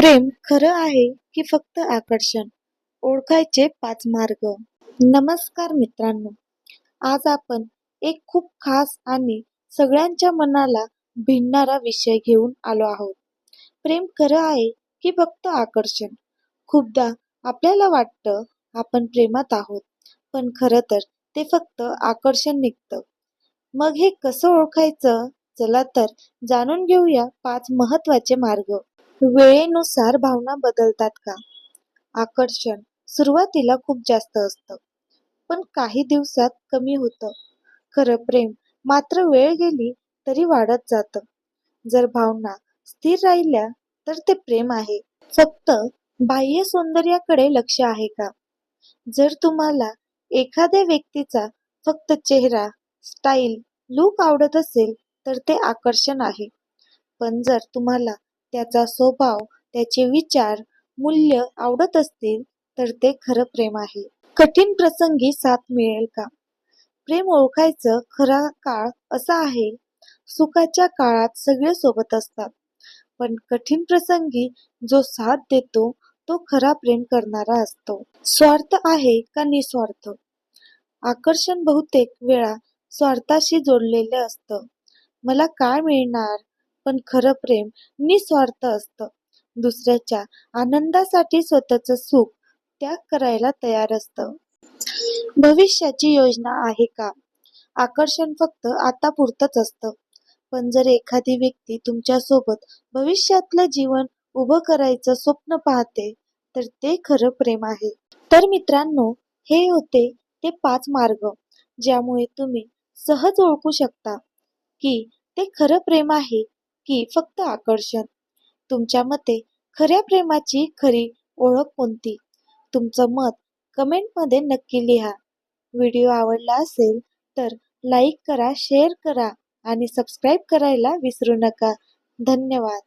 प्रेम खरं आहे की फक्त आकर्षण? ओळखायचे पाच मार्ग. नमस्कार मित्रांनो. आज आपण एक खूप खास आणि सगळ्यांच्या मनाला भिडणारा विषय घेऊन आलो आहोत. प्रेम खरं आहे की फक्त आकर्षण? खूपदा आपल्याला वाटतं आपण प्रेमात आहोत पण खरं तर ते फक्त आकर्षण निघतं. मग हे कसं ओळखायचं? चला तर जाणून घेऊया पाच महत्त्वाचे मार्ग. वेळेनुसार भावना बदलतात का? आकर्षण सुरुवातीला खूप जास्त असतं पण काही दिवसात कमी होतं. खरं प्रेम मात्र वेळ गेली तरी वाढत जातं. जर भावना स्थिर राहिल्या तर ते प्रेम आहे. फक्त बाह्य सौंदर्याकडे लक्ष आहे का? जर तुम्हाला एखाद्या व्यक्तीचा फक्त चेहरा स्टाईल लुक आवडत असेल तर ते आकर्षण आहे. पण जर तुम्हाला त्याचा स्वभाव त्याचे विचार मूल्य आवडत असतील तर ते खरं प्रेम आहे. कठीण प्रसंगी साथ मिळेल का? प्रेम ओळखायचं खरा काळ असा आहे. सुखाच्या काळात सगळे सोबत असतात. पण कठीण प्रसंगी जो साथ देतो तो खरा प्रेम करणारा असतो. स्वार्थ आहे का निस्वार्थ? आकर्षण बहुतेक वेळा स्वार्थाशी जोडलेले असतं. मला काय मिळणार? पण खरं प्रेम निस्वार्थ असतं. दुसऱ्याच्या आनंदासाठी स्वतःचं सुख त्याग करायला तयार असतं. भविष्याची योजना आहे का? आकर्षण फक्त आता पुरतच असतं. पण जर एखादी व्यक्ती तुमच्यासोबत भविष्यातलं जीवन उभं करायचं स्वप्न पाहते तर ते खरं प्रेम आहे. तर मित्रांनो हे होते ते पाच मार्ग ज्यामुळे तुम्ही सहज ओळखू शकता की ते खरं प्रेम आहे की फक्त आकर्षण. तुमच्या मते खऱ्या प्रेमाची खरी ओळख कोणती? तुमचं मत कमेंटमध्ये नक्की लिहा. व्हिडिओ आवडला असेल तर लाईक करा शेअर करा आणि सबस्क्राईब करायला विसरू नका. धन्यवाद.